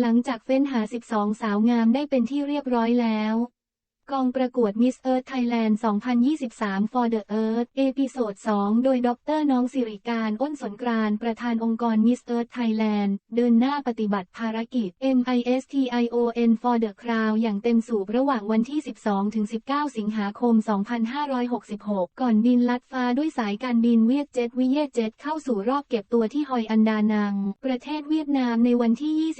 หลังจากเฟ้นหา 12 สาวงามได้เป็นที่เรียบร้อยแล้ว กองประกวด Miss Earth Thailand 2023 For the Earth เอพิโซด 2 โดยดรน้องสิริการอ้นสนกรานประธานองค์กร Miss Earth Thailand เดินหน้าปฏิบัติภารกิจ MISTION For the Crown อย่างเต็มสูบระหว่างวันที่ 12-19 สิงหาคม 2566 ก่อนบินลัดฟ้าด้วยสายการบินเวียดเจ็ตวิเยเจ็ตเข้าสู่รอบเก็บตัวที่ฮอยอันดานัง ประเทศเวียดนามในวันที่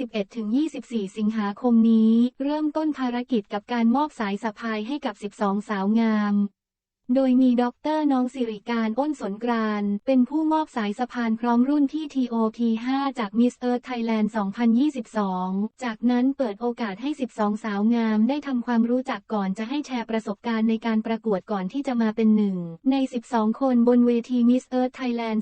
21-24 สิงหาคมนี้ เริ่มต้นภารกิจกับการมอบสายสะพายให้กับ 12 สาวงาม โดยมีด็อกเตอร์น้องสิริการอ้นสนกรานเป็นผู้มอบสายสะพานพร้อมรุ่นที่ TOP 5 จาก Miss Earth Thailand 2022 จากนั้นเปิดโอกาสให้ 12 สาวงามได้ทำความรู้จักก่อนจะให้แชร์ประสบการณ์ในการประกวดก่อนที่จะมาเป็นหนึ่ง ใน 12 คนบนเวที Miss Earth Thailand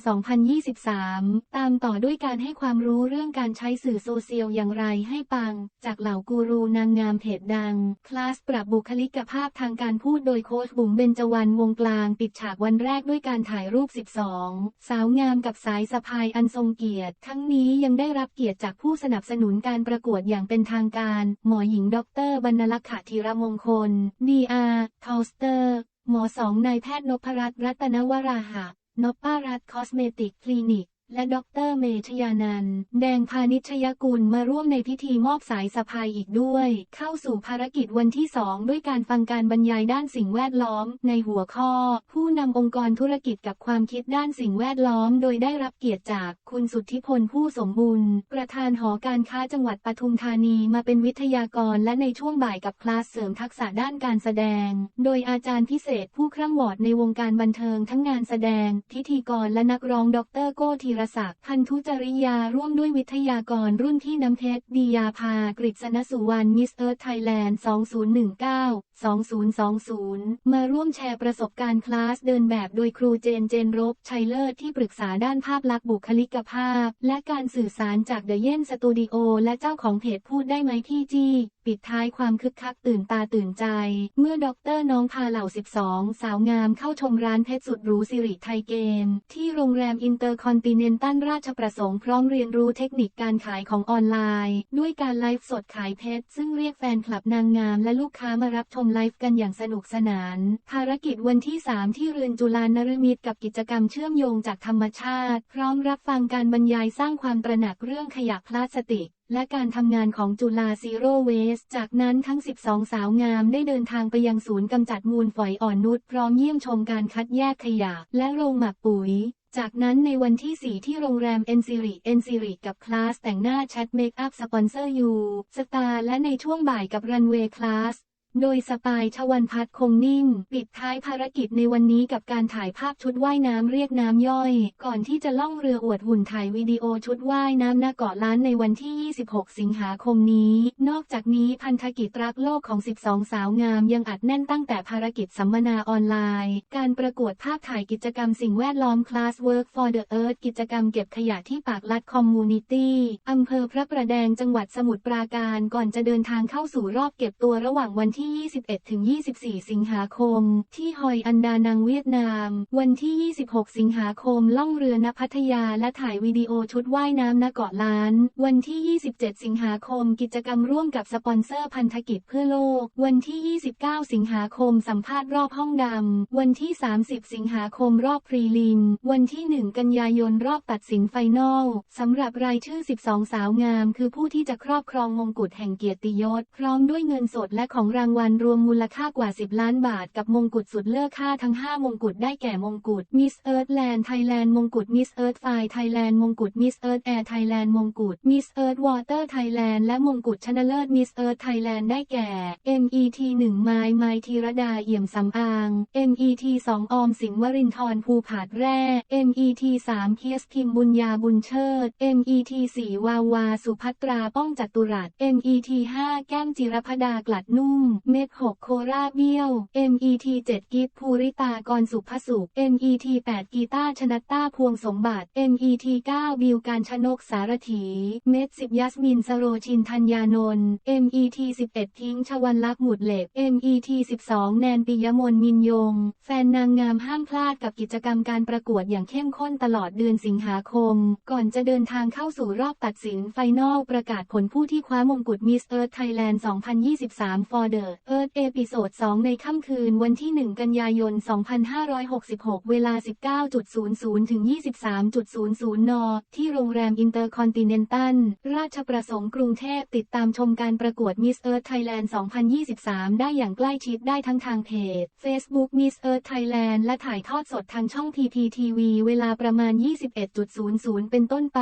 2023 ตามต่อด้วยการให้ความรู้เรื่องการใช้สื่อโซเชียลอย่างไรให้ปัง จากเหล่ากูรูนางงามเพจดัง คลาสปรับบุคลิกภาพทางการพูดโดยโค้ชบุ๋มเบญจวรรณวงกลางปิดฉากวันแรกด้วยการถ่ายรูป 12 สาวงามกับสายสะพายอันทรงเกียรติ ทั้งนี้ยังได้รับเกียรติจากผู้สนับสนุนการประกวดอย่างเป็นทางการ หมอหญิงด็อกเตอร์บรรลักษณ์ธีรมงคล ดีอาร์ทอสเตอร์ หมอสองนายแพทย์นพรัตน์รัตนวราหะนพป้ารัตน์คอสเมติกคลินิก และดรเมชยานันแดงพานิชยกุลมาร่วมในพิธีมอบสายสะพายอีกด้วย เข้าสู่ภารกิจวันที่ 2 ด้วยการฟังการบรรยายด้านสิ่งแวดล้อม ในหัวข้อ ผู้นำองค์กรธุรกิจกับความคิดด้านสิ่งแวดล้อม โดยได้รับเกียรติจากคุณสุทธิพลผู้สมบูรณ์ ประธานหอการค้าจังหวัดปทุมธานีมาเป็นวิทยากรและในช่วงบ่ายกับคลาสเสริมทักษะด้านการแสดง โดยอาจารย์พิเศษผู้คร่ำวอดในวงการบันเทิงทั้งงานแสดง พิธีกรและนักร้องดรโกธีรศักดิ์พันธุจริยาร่วมด้วยวิทยากรรุ่นที่น้ำเพชรดียาภากฤษณสุวรรณมิสเอิร์ธไทยแลนด์ 2019 2020 มาร่วมแชร์ประสบการณ์คลาสเดินแบบโดยครูเจนเจนรบชัยเลิศที่ปรึกษาด้านภาพลักษณ์บุคลิกภาพ และการสื่อสารจากเดอะเย่นสตูดิโอและเจ้าของเพจพูดได้ไหมพี่จี้ ปิดท้ายความคึกคักตื่นตาตื่นใจ เมื่อด็อกเตอร์น้องพาเหล่า 12 สาวงามเข้าชมร้านเพชรสุดหรูสิริไทยเกม ที่โรงแรมอินเตอร์คอนติเนนตัลราชประสงค์พร้อมเรียนรู้เทคนิคการขายของออนไลน์ ด้วยการไลฟ์สดขายเพชร ซึ่งเรียกแฟนคลับนางงามและลูกค้ามารับชมไลฟ์กันอย่างสนุกสนาน ภารกิจวันที่ 3 ที่เรือนจุฬานรมิตรกับกิจกรรมเชื่อมโยงจากธรรมชาติ พร้อมรับฟังการบรรยายสร้างความตระหนักเรื่องขยะพลาสติก และการทำงานของจุฬาซีโร่เวสจากนั้นทั้ง 12 สาวงามได้เดินทางไปยังศูนย์กำจัดมูลฝอยอ่อนนุชพร้อมเยี่ยมชมการคัดแยกขยะ และโรงหมักปุ๋ย จากนั้นในวันที่ 4 ที่โรงแรมเอ็นซิริเอ็นซิริกับคลาสแต่งหน้าแชทเมคอัพสปอนเซอร์ยูสตาร์และในช่วงบ่ายกับรันเวย์คลาส โดยสปายชวันพัฒน์คงนิ่งปิดท้ายภารกิจในวันนี้กับการถ่ายภาพชุดว่ายน้ำเรียกน้ำย่อย ก่อนที่จะล่องเรืออวดหุ่นถ่ายวิดีโอชุดว่ายน้ำหน้าเกาะล้านในวันที่ 26 สิงหาคมนี้ นอกจากนี้พันธกิจรักโลกของ 12 สาวงามยังอัดแน่นตั้งแต่ภารกิจสัมมนาออนไลน์ การประกวดภาพถ่ายกิจกรรมสิ่งแวดล้อม Class Work for the Earth กิจกรรมเก็บขยะที่ปากลัดคอมมูนิตี้อำเภอพระประแดงจังหวัดสมุทรปราการก่อนจะเดินทางเข้าสู่รอบเก็บตัวระหว่างวันที่21ถึง24 สิงหาคม ที่ฮอยอันดานังเวียดนาม วันที่ 26 สิงหาคมล่องเรือณพัทยาและถ่ายวิดีโอชุดว่ายน้ำณเกาะล้าน วันที่ 27 สิงหาคม กิจกรรมร่วมกับสปอนเซอร์พันธกิจเพื่อโลก วันที่ 29 สิงหาคมสัมภาษณ์รอบห้องดำ วันที่ 30 สิงหาคมรอบพรีลิม วันที่ 1 กันยายนรอบตัดสินไฟนอลสำหรับรายชื่อ 12 สาวงาม คือผู้ที่จะครอบครองมงกุฎแห่งเกียรติยศ พร้อมด้วยเงินสดและของรางวัลรวมมูลค่ากว่า 10 ล้านบาทกับมงกุฎสุดเลิศค่าทั้ง 5 มงกุฎได้แก่มงกุฎมิสเอิร์ธแลนด์ไทยแลนด์มงกุฎมิสเอิร์ธไฟไทยแลนด์มงกุฎมิสเอิร์ธแอร์ไทยแลนด์มงกุฎมิสเอิร์ธวอเตอร์ไทยแลนด์และมงกุฎชนะเลิศมิสเอิร์ธไทยแลนด์ได้แก่ MET 1ไม้ไม้ธีรดาเอี่ยมสำอาง MET 2ออมสินวรินทร์ภูผาดแร่ MET 3เคียสพิมบุญญาบุญเชิด MET 4วาวาสุภัตราป้องจัตุรัส MET 5แก้มจิรพดากลัดนุ่มเม็ด6โคราเบี้ยว MET 7กิฟภูริตากรสุภสุข MET 8กีตาชนัตตาพวงสมบัติ MET 9บิวการชนกสารถี เม็ด10ยัสมินสโรชินธัญญานนท์ MET 11ทิ้งชวันลักษ์หมุดเหล็ก MET 12 แนนปิยมนมินยง แฟนนางงามห้ามพลาดกับกิจกรรมการประกวดอย่างเข้มข้นตลอดเดือนสิงหาคม ก่อนจะเดินทางเข้าสู่รอบตัดสินไฟนอลประกาศผลผู้ที่คว้ามงกุฎมิสเอิร์ธไทยแลนด์ 2023 for the Earth เอพิโซด 2 ในค่ำคืนวันที่ 1 กันยายน 2566 เวลา 19.00 ถึง 23.00 น ที่โรงแรมอินเตอร์คอนติเนนตัล ราชประสงค์กรุงเทพติดตามชมการประกวดมิสเอิร์ธไทยแลนด์2023 ได้อย่างใกล้ชิดได้ทั้งทางเพจ Facebook Miss Earth Thailand และถ่ายทอดสดทางช่อง PPTV เวลาประมาณ 21.00 เป็นต้นไป